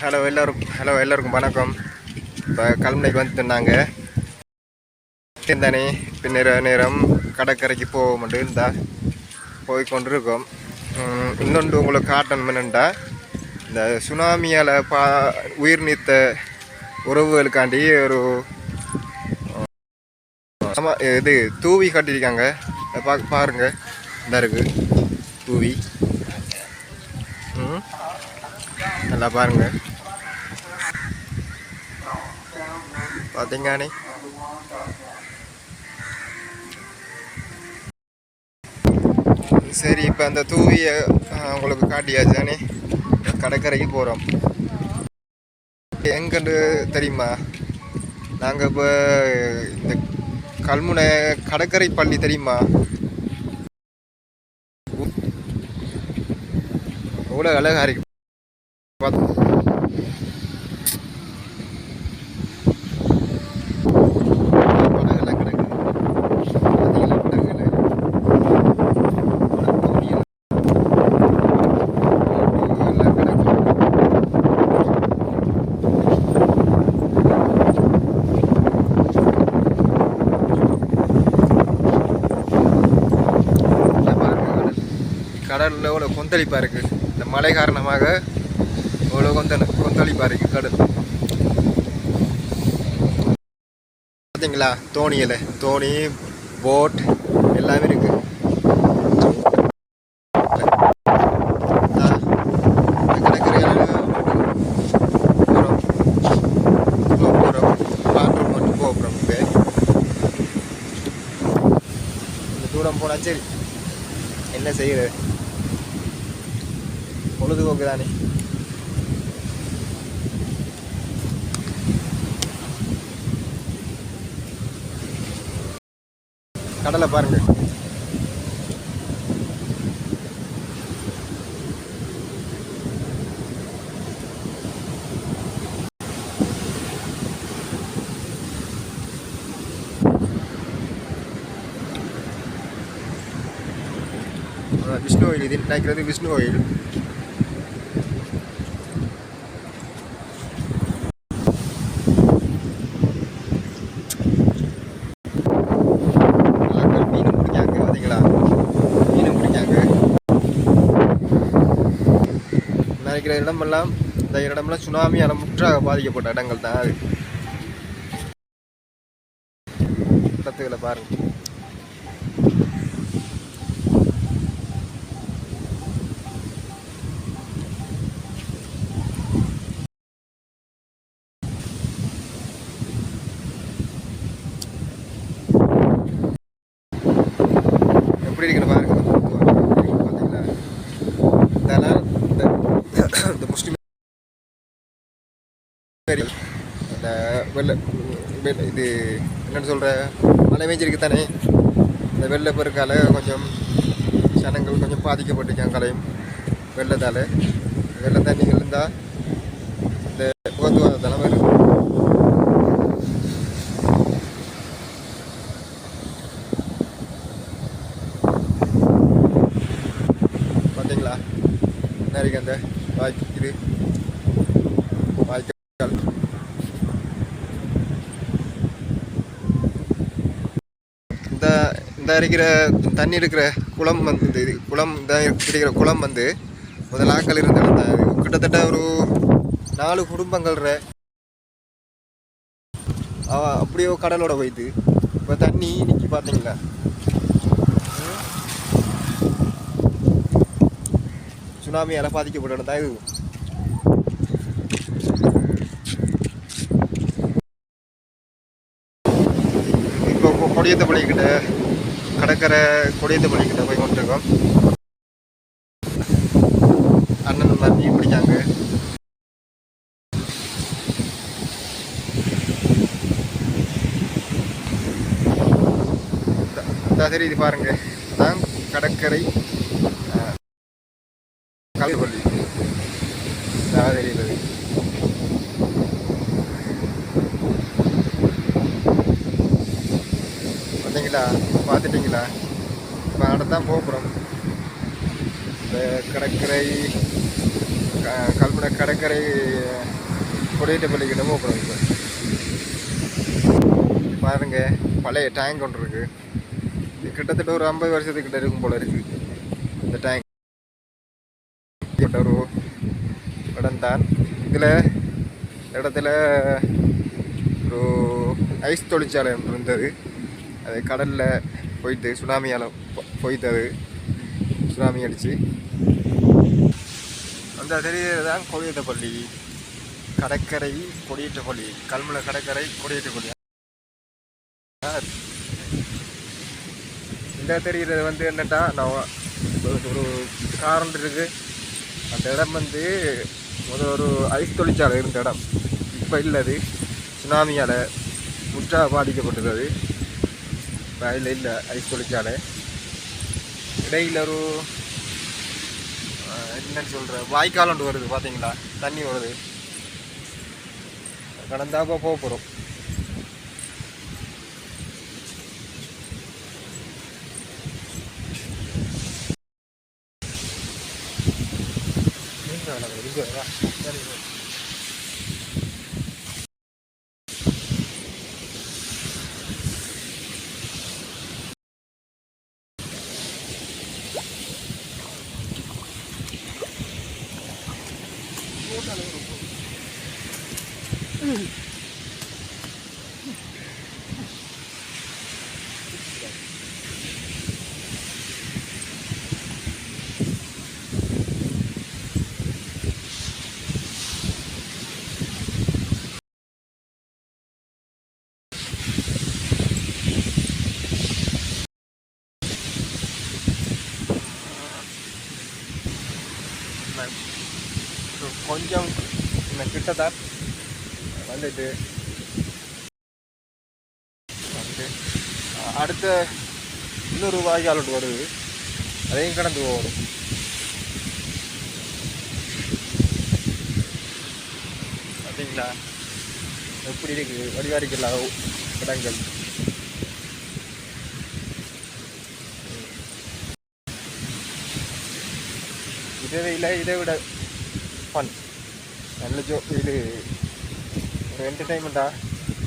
Hello எல்லோரும். Hello எல்லோருக்கும் வணக்கம். இப்போ கல்முனைக்கு வந்துட்டுனாங்க தானே பின்னர் நேரம் கடற்கரைக்கு போக இருந்தா போய் கொண்டிருக்கோம். இன்னொன்று உங்களுக்கு காட்டணும்னுண்டா இந்த சுனாமியால் பா உயிர் நீத்த உறவுகளுக்காண்டி ஒரு ஆமாம் இது தூவி கட்டியிருக்காங்க. அதை பா பாருங்கள் இந்த இருக்குது தூவி. நல்லா பாருங்க. பார்த்தீங்கண்ணே சரி இப்போ அந்த தூவியை உங்களுக்கு காட்டியாச்சானே? கடற்கரைக்கு போகிறோம் எங்கன்னு தெரியுமா? நாங்கள் இப்போ இந்த கல்முனை கடற்கரை பள்ளி தெரியுமா? எவ்வளோ அழகாக இருக்கு. கடலில் எவ்வளோ கொந்தளிப்பாக இருக்குது இந்த மழை காரணமாக எவ்வளோ கொந்தளி கொந்தளிப்பா கடல் பார்த்தீங்களா தோணியில் தோணி போட் எல்லாமே இருக்கு. போகிறோம் தூரம் போனா சரி என்ன செய்யுது பொழுதுபோக்கு தானே கடலை பாருங்க. விஷ்ணு கோயில் இது நினைக்கிறது விஷ்ணு கோயில் ஆட்கள் மீன் பிடிக்காங்க பார்த்தீங்களா மீன் பிடிக்காங்க இருக்கிற இடமெல்லாம் இந்த இடமெல்லாம் சுனாமியால் முற்றாக பாதிக்கப்பட்ட இடங்கள் தான் அது இடத்துகளை எப்படி இருக்குன்னு பாருங்க பார்த்தீங்களா இதெல்லாம் இந்த இந்த முஸ்லீம் சரி அந்த வெள்ளை வெள்ளை இது என்னன்னு சொல்கிற மழை பெஞ்சிருக்கு தானே இந்த வெள்ளை பெருக்கால் கொஞ்சம் ஜனங்கள் கொஞ்சம் பாதிக்கப்பட்டிருக்காங்க கலையும் வெள்ளத்தால். வெள்ளை தண்ணிகள் இருந்தால் இந்த போக்குவரத்து தலைமை பார்த்தீங்களா நிறைய அந்த வாய்க்கு இது வாய்க்கால் இந்த இந்த இருக்கிற தண்ணி இருக்கிற குளம் வந்து இந்த இது குளம் இந்த இருக்கிற குளம் வந்து முதல் ஆக்கள் இருந்த கிட்டத்தட்ட ஒரு நாலு குடும்பங்கள்ற அப்படியோ கடலோட போயிது இப்போ தண்ணி இன்னைக்கு பார்த்தீங்களா சுனாமியால் பாதிக்கப்பட்ட தான் இது. இப்போ கொடியத்தை கொடியத்தப்பள்ளிக்கிட்ட கடற்கரை கொடியத்தப்பள்ளிக்கிட்ட போய் கொண்டிருக்கோம் அண்ணன் மாதிரி மீன் பிடிச்சாங்க சரி இது பாருங்க. அதான் கடற்கரை கல்வள்ளி இதாக தெரியுது பார்த்தீங்களா பார்த்துட்டிங்களா? இப்போ அடுத்தான் போகிறோம் இந்த கடற்கரை க- கல்முனை கடற்கரை கடற்கரை கொடையட்டப்பள்ளிக்கிட்ட போகிறோம் இப்போ. பாருங்க பழைய டேங்க் ஒன்று இருக்கு. இது கிட்டத்தட்ட ஒரு ஐம்பது வருஷத்துக்கிட்ட இருக்கும் போல இருக்கு. இந்த டேங்க் ஒரு இடம்தான். இதில் இடத்துல ஒரு ஐஸ் தொழிற்சாலை ஒன்று இருந்தது. அது கடலில் போயிட்டு சுனாமியால் போயிட்டது சுனாமி அடித்து அந்த தெரியுது தான் கொடியேற்றப்பள்ளி கடற்கரை கொடியேற்றப்பள்ளி கல்முனை கடற்கரை கொடியேற்றப்பள்ளி இந்த தெரிகிறது வந்து என்னட்டா நான் ஒரு- ஒரு இருக்குது அந்த இடம் வந்து முதல் ஒரு ஐஸ் தொழிற்சாலை இருந்த இடம். இப்போ இல்லது. சுனாமியால் முற்றா பாதிக்கப்பட்டது அது இப்போ இல்லை ஐஸ் தொழிற்சாலை இடையில் ஒரு என்னன்னு சொல்கிற வாய்க்கால் ஒன்று வருது பார்த்தீங்களா தண்ணி வருது கடந்தாப்போ போக போகிறோம் 不可能，我告。கொஞ்சம் என்ன கிட்டதான் வந்துட்டு வந்து அடுத்த இன்னொரு வாய்க்கால் ஒன்று வருது. அதையும் கடந்து போகணும். பார்த்தீங்களா? எப்படி இருக்கு வடிவாரிக்கல இடங்கள்? இதை இல்லை இதை விட ஃபன் நல்ல ஜோ இது ஒரு என்டர்டைன்மெண்ட்டாக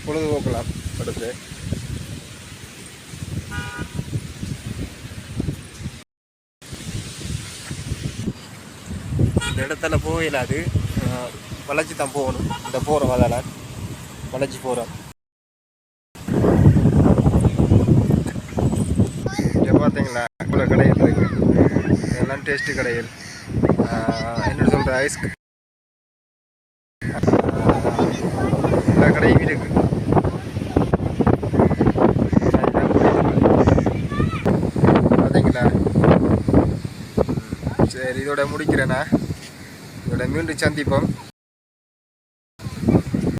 பொழுதுபோக்கலாம் படுத்து. இந்த இடத்துல போயிடாது வளைச்சி தான் போகணும். இந்த போகிறோம் அதால் வளைச்சி போகிறோம் இங்கே பார்த்தீங்களா இவ்வளோ கடைகள் இருக்குது எல்லாம் டேஸ்ட்டு கடைகள் என்ன சொல்கிற ஐஸ் எல்லா கடையும் இருக்கு. பார்த்தீங்களா சரி இதோட முடிக்கிறேண்ணா இதோட மீண்டும் சந்திப்போம்.